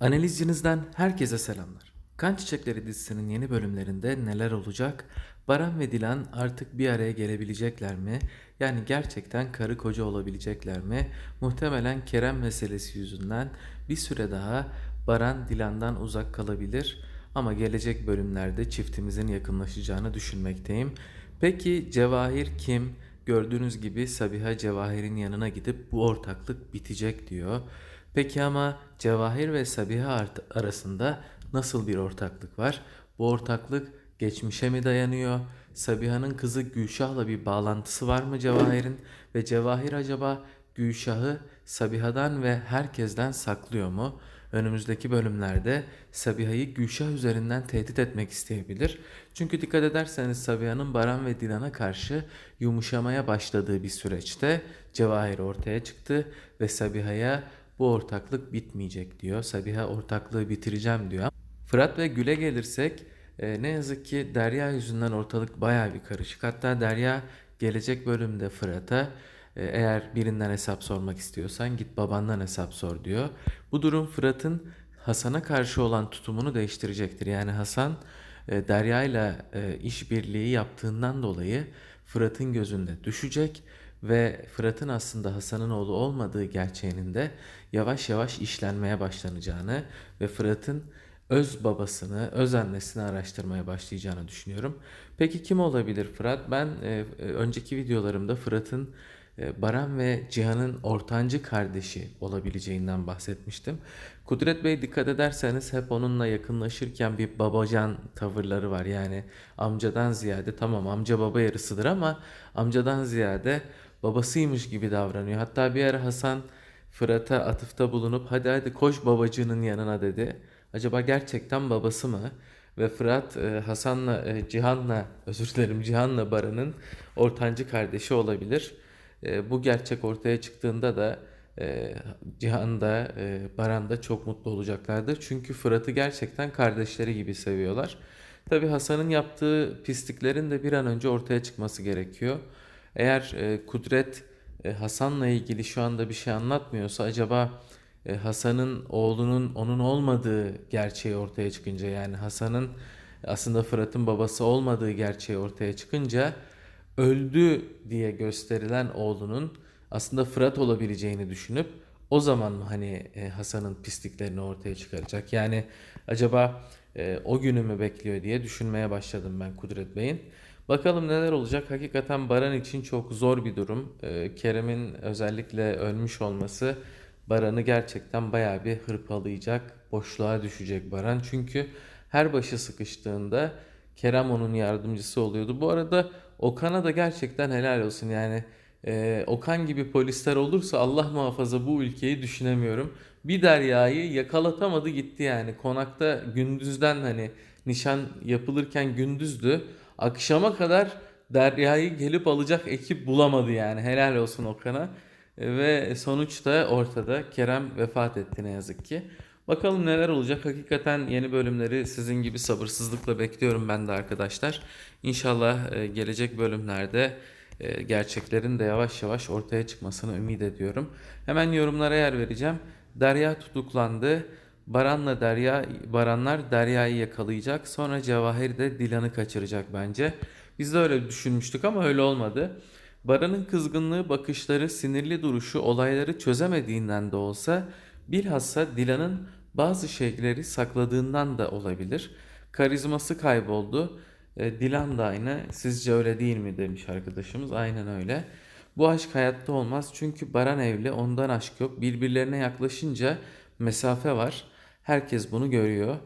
Analizcinizden herkese selamlar. Kan Çiçekleri dizisinin yeni bölümlerinde neler olacak? Baran ve Dilan artık bir araya gelebilecekler mi? Yani gerçekten karı koca olabilecekler mi? Muhtemelen Kerem meselesi yüzünden bir süre daha Baran Dilan'dan uzak kalabilir. Ama gelecek bölümlerde çiftimizin yakınlaşacağını düşünmekteyim. Peki Cevahir kim? Gördüğünüz gibi Sabiha Cevahir'in yanına gidip bu ortaklık bitecek diyor. Peki ama Cevahir ve Sabiha arasında nasıl bir ortaklık var? Bu ortaklık geçmişe mi dayanıyor? Sabiha'nın kızı Gülşah'la bir bağlantısı var mı Cevahir'in? Ve Cevahir acaba Gülşah'ı Sabiha'dan ve herkesten saklıyor mu? Önümüzdeki bölümlerde Sabiha'yı Gülşah üzerinden tehdit etmek isteyebilir. Çünkü dikkat ederseniz Sabiha'nın Baran ve Dilan'a karşı yumuşamaya başladığı bir süreçte Cevahir ortaya çıktı ve Sabiha'ya bu ortaklık bitmeyecek diyor. Sabiha ortaklığı bitireceğim diyor. Fırat ve Gül'e gelirsek e, ne yazık ki Derya yüzünden ortalık baya bir karışık. Hatta Derya gelecek bölümde Fırat'a e, eğer birinden hesap sormak istiyorsan git babandan hesap sor diyor. Bu durum Fırat'ın Hasan'a karşı olan tutumunu değiştirecektir. Yani Hasan e, Derya ile işbirliği yaptığından dolayı Fırat'ın gözünde düşecek ve Fırat'ın aslında Hasan'ın oğlu olmadığı gerçeğinin de yavaş yavaş işlenmeye başlanacağını ve Fırat'ın öz babasını, öz annesini araştırmaya başlayacağını düşünüyorum. Peki kim olabilir Fırat? Ben e, e, önceki videolarımda Fırat'ın e, Baran ve Cihan'ın ortancı kardeşi olabileceğinden bahsetmiştim. Kudret Bey dikkat ederseniz hep onunla yakınlaşırken bir babacan tavırları var. Yani amcadan ziyade tamam amca baba yarısıdır ama amcadan ziyade babasıymış gibi davranıyor. Hatta bir ara Hasan Fırat'a atıfta bulunup hadi hadi koş babacığının yanına dedi. Acaba gerçekten babası mı? Ve Fırat e, Hasan'la e, Cihan'la özür dilerim Cihan'la Baran'ın ortancı kardeşi olabilir. E, bu gerçek ortaya çıktığında da Cihan da Baran da çok mutlu olacaklardır. Çünkü Fırat'ı gerçekten kardeşleri gibi seviyorlar. Tabii Hasan'ın yaptığı pisliklerin de bir an önce ortaya çıkması gerekiyor. Eğer e, Kudret e, Hasan'la ilgili şu anda bir şey anlatmıyorsa acaba e, Hasan'ın oğlunun onun olmadığı gerçeği ortaya çıkınca yani Hasan'ın aslında Fırat'ın babası olmadığı gerçeği ortaya çıkınca öldü diye gösterilen oğlunun aslında Fırat olabileceğini düşünüp o zaman mı hani e, Hasan'ın pisliklerini ortaya çıkaracak? Yani acaba e, o günü mü bekliyor diye düşünmeye başladım ben Kudret Bey'in. Bakalım neler olacak. Hakikaten Baran için çok zor bir durum. E, Kerem'in özellikle ölmüş olması Baran'ı gerçekten bayağı bir hırpalayacak, boşluğa düşecek Baran. Çünkü her başı sıkıştığında Kerem onun yardımcısı oluyordu. Bu arada Okan'a da gerçekten helal olsun. Yani e, Okan gibi polisler olursa Allah muhafaza bu ülkeyi düşünemiyorum. Bir Derya'yı yakalatamadı gitti yani. Konakta gündüzden hani nişan yapılırken gündüzdü. Akşama kadar Derya'yı gelip alacak ekip bulamadı yani. Helal olsun Okan'a. Ve sonuçta ortada Kerem vefat etti ne yazık ki. Bakalım neler olacak. Hakikaten yeni bölümleri sizin gibi sabırsızlıkla bekliyorum ben de arkadaşlar. İnşallah e, gelecek bölümlerde e, gerçeklerin de yavaş yavaş ortaya çıkmasını ümit ediyorum. Hemen yorumlara yer vereceğim. Derya tutuklandı. Baran'la Derya, Baranlar Derya'yı yakalayacak. Sonra Cevahir de Dilan'ı kaçıracak bence. Biz de öyle düşünmüştük ama öyle olmadı. Baran'ın kızgınlığı, bakışları, sinirli duruşu olayları çözemediğinden de olsa bilhassa Dilan'ın bazı şeyleri sakladığından da olabilir. Karizması kayboldu. E, Dilan da aynı. Sizce öyle değil mi demiş arkadaşımız. Aynen öyle. Bu aşk hayatta olmaz çünkü Baran evli ondan aşk yok. Birbirlerine yaklaşınca mesafe var. Herkes bunu görüyor.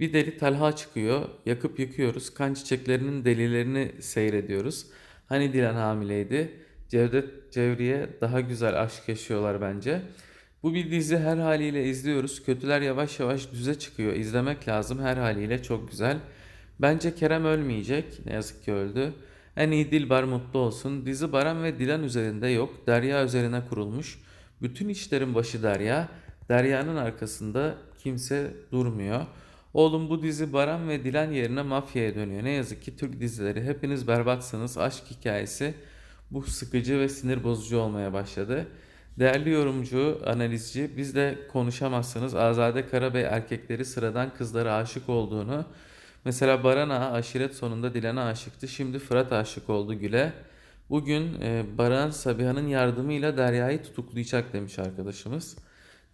Bir deli Talha çıkıyor. Yakıp yıkıyoruz. Kan çiçeklerinin delilerini seyrediyoruz. Hani Dilan hamileydi. Cevdet Cevriye daha güzel aşk yaşıyorlar bence. Bu bir dizi her haliyle izliyoruz. Kötüler yavaş yavaş düze çıkıyor. İzlemek lazım her haliyle çok güzel. Bence Kerem ölmeyecek. Ne yazık ki öldü. En iyi Dilbar mutlu olsun. Dizi Baran ve Dilan üzerinde yok. Derya üzerine kurulmuş. Bütün işlerin başı Derya. Derya'nın arkasında kimse durmuyor. Oğlum bu dizi Baran ve Dilan yerine mafyaya dönüyor. Ne yazık ki Türk dizileri hepiniz berbatsınız. Aşk hikayesi bu sıkıcı ve sinir bozucu olmaya başladı. Değerli yorumcu, analizci, biz de konuşamazsınız. Azade Karabey erkekleri sıradan kızlara aşık olduğunu, mesela Baran Ağa aşiret sonunda Dilan'a aşıktı, şimdi Fırat aşık oldu Gül'e. Bugün e, Baran Sabiha'nın yardımıyla Derya'yı tutuklayacak demiş arkadaşımız.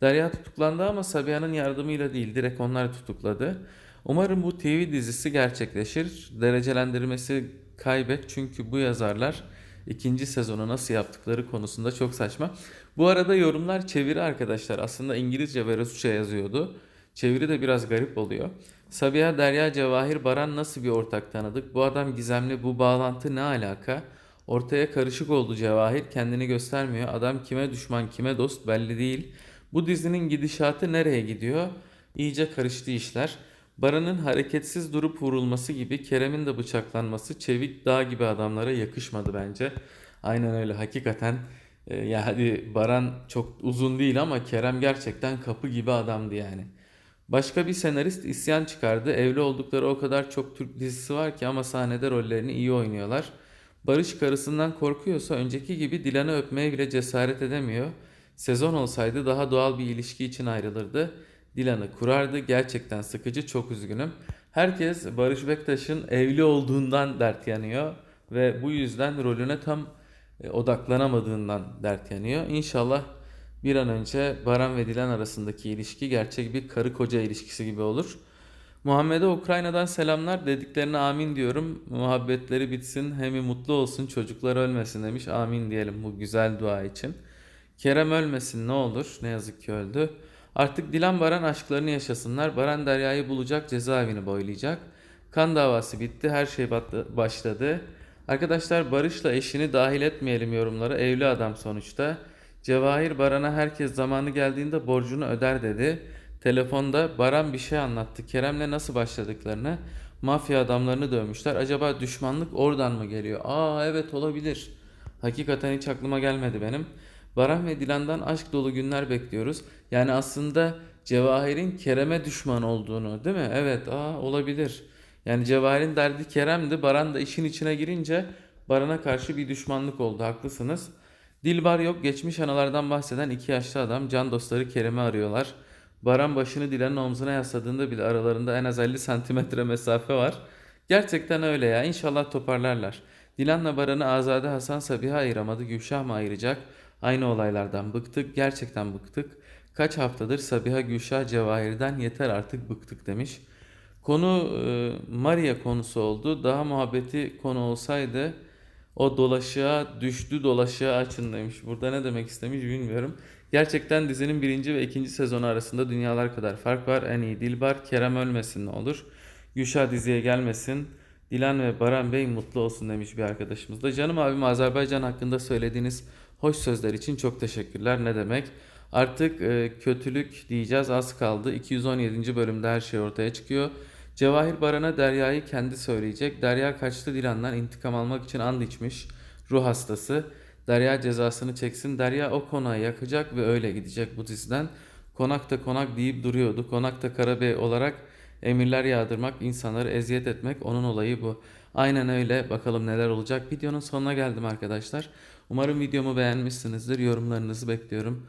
Derya tutuklandı ama Sabiha'nın yardımıyla değil, direkt onlar tutukladı. Umarım bu TV dizisi gerçekleşir. Derecelendirmesi kaybet çünkü bu yazarlar ikinci sezonu nasıl yaptıkları konusunda çok saçma. Bu arada yorumlar çeviri arkadaşlar. Aslında İngilizce ve Rusça yazıyordu. Çeviri de biraz garip oluyor. Sabiha Derya Cevahir Baran nasıl bir ortak tanıdık? Bu adam gizemli bu bağlantı ne alaka? Ortaya karışık oldu Cevahir kendini göstermiyor. Adam kime düşman kime dost belli değil. Bu dizinin gidişatı nereye gidiyor? İyice karıştı işler. Baran'ın hareketsiz durup vurulması gibi Kerem'in de bıçaklanması çevik dağ gibi adamlara yakışmadı bence. Aynen öyle hakikaten e, ya hadi Baran çok uzun değil ama Kerem gerçekten kapı gibi adamdı yani. Başka bir senarist isyan çıkardı. Evli oldukları o kadar çok Türk dizisi var ki ama sahnede rollerini iyi oynuyorlar. Barış karısından korkuyorsa önceki gibi Dilan'ı öpmeye bile cesaret edemiyor. Sezon olsaydı daha doğal bir ilişki için ayrılırdı. Dilan'ı kurardı. Gerçekten sıkıcı, çok üzgünüm. Herkes Barış Bektaş'ın evli olduğundan dert yanıyor ve bu yüzden rolüne tam e, odaklanamadığından dert yanıyor. İnşallah bir an önce Baran ve Dilan arasındaki ilişki gerçek bir karı koca ilişkisi gibi olur. Muhammed'e Ukrayna'dan selamlar dediklerine amin diyorum. Muhabbetleri bitsin, hem mutlu olsun, çocuklar ölmesin demiş. Amin diyelim bu güzel dua için. Kerem ölmesin ne olur. Ne yazık ki öldü. Artık Dilan Baran aşklarını yaşasınlar. Baran Derya'yı bulacak, cezaevini boylayacak. Kan davası bitti, her şey başladı. Arkadaşlar Barış'la eşini dahil etmeyelim yorumlara. Evli adam sonuçta. Cevahir Baran'a herkes zamanı geldiğinde borcunu öder dedi. Telefonda Baran bir şey anlattı. Kerem'le nasıl başladıklarını, mafya adamlarını dövmüşler. Acaba düşmanlık oradan mı geliyor? Aa evet olabilir. Hakikaten hiç aklıma gelmedi benim. Baran ve Dilan'dan aşk dolu günler bekliyoruz. Yani aslında Cevahir'in Kerem'e düşman olduğunu değil mi? Evet aa olabilir. Yani Cevahir'in derdi Kerem'di. Baran da işin içine girince Baran'a karşı bir düşmanlık oldu. Haklısınız. Dilbar yok. Geçmiş analardan bahseden iki yaşlı adam can dostları Kerem'i arıyorlar. Baran başını Dilan'ın omzuna yasladığında bile aralarında en az 50 santimetre mesafe var. Gerçekten öyle ya. İnşallah toparlarlar. Dilan'la Baran'ı Azade Hasan Sabiha ayıramadı. Gülşah mı ayıracak? Aynı olaylardan bıktık. Gerçekten bıktık. Kaç haftadır Sabiha Gülşah Cevahir'den yeter artık bıktık demiş. Konu e, Maria konusu oldu. Daha muhabbeti konu olsaydı o dolaşığa düştü dolaşığa açın demiş. Burada ne demek istemiş bilmiyorum. Gerçekten dizinin birinci ve ikinci sezonu arasında dünyalar kadar fark var. En iyi Dilbar, Kerem ölmesin ne olur. Gülşah diziye gelmesin. Dilan ve Baran Bey mutlu olsun demiş bir arkadaşımız da. Canım abim Azerbaycan hakkında söylediğiniz hoş sözler için çok teşekkürler. Ne demek? Artık e, kötülük diyeceğiz az kaldı. 217. bölümde her şey ortaya çıkıyor. Cevahir Baran'a Derya'yı kendi söyleyecek. Derya kaçtı Dilan'dan intikam almak için and içmiş. Ruh hastası. Derya cezasını çeksin. Derya o konağı yakacak ve öyle gidecek bu diziden. Konakta konak deyip duruyordu. Konakta Karabey olarak emirler yağdırmak, insanları eziyet etmek onun olayı bu. Aynen öyle. Bakalım neler olacak. Videonun sonuna geldim arkadaşlar. Umarım videomu beğenmişsinizdir. Yorumlarınızı bekliyorum.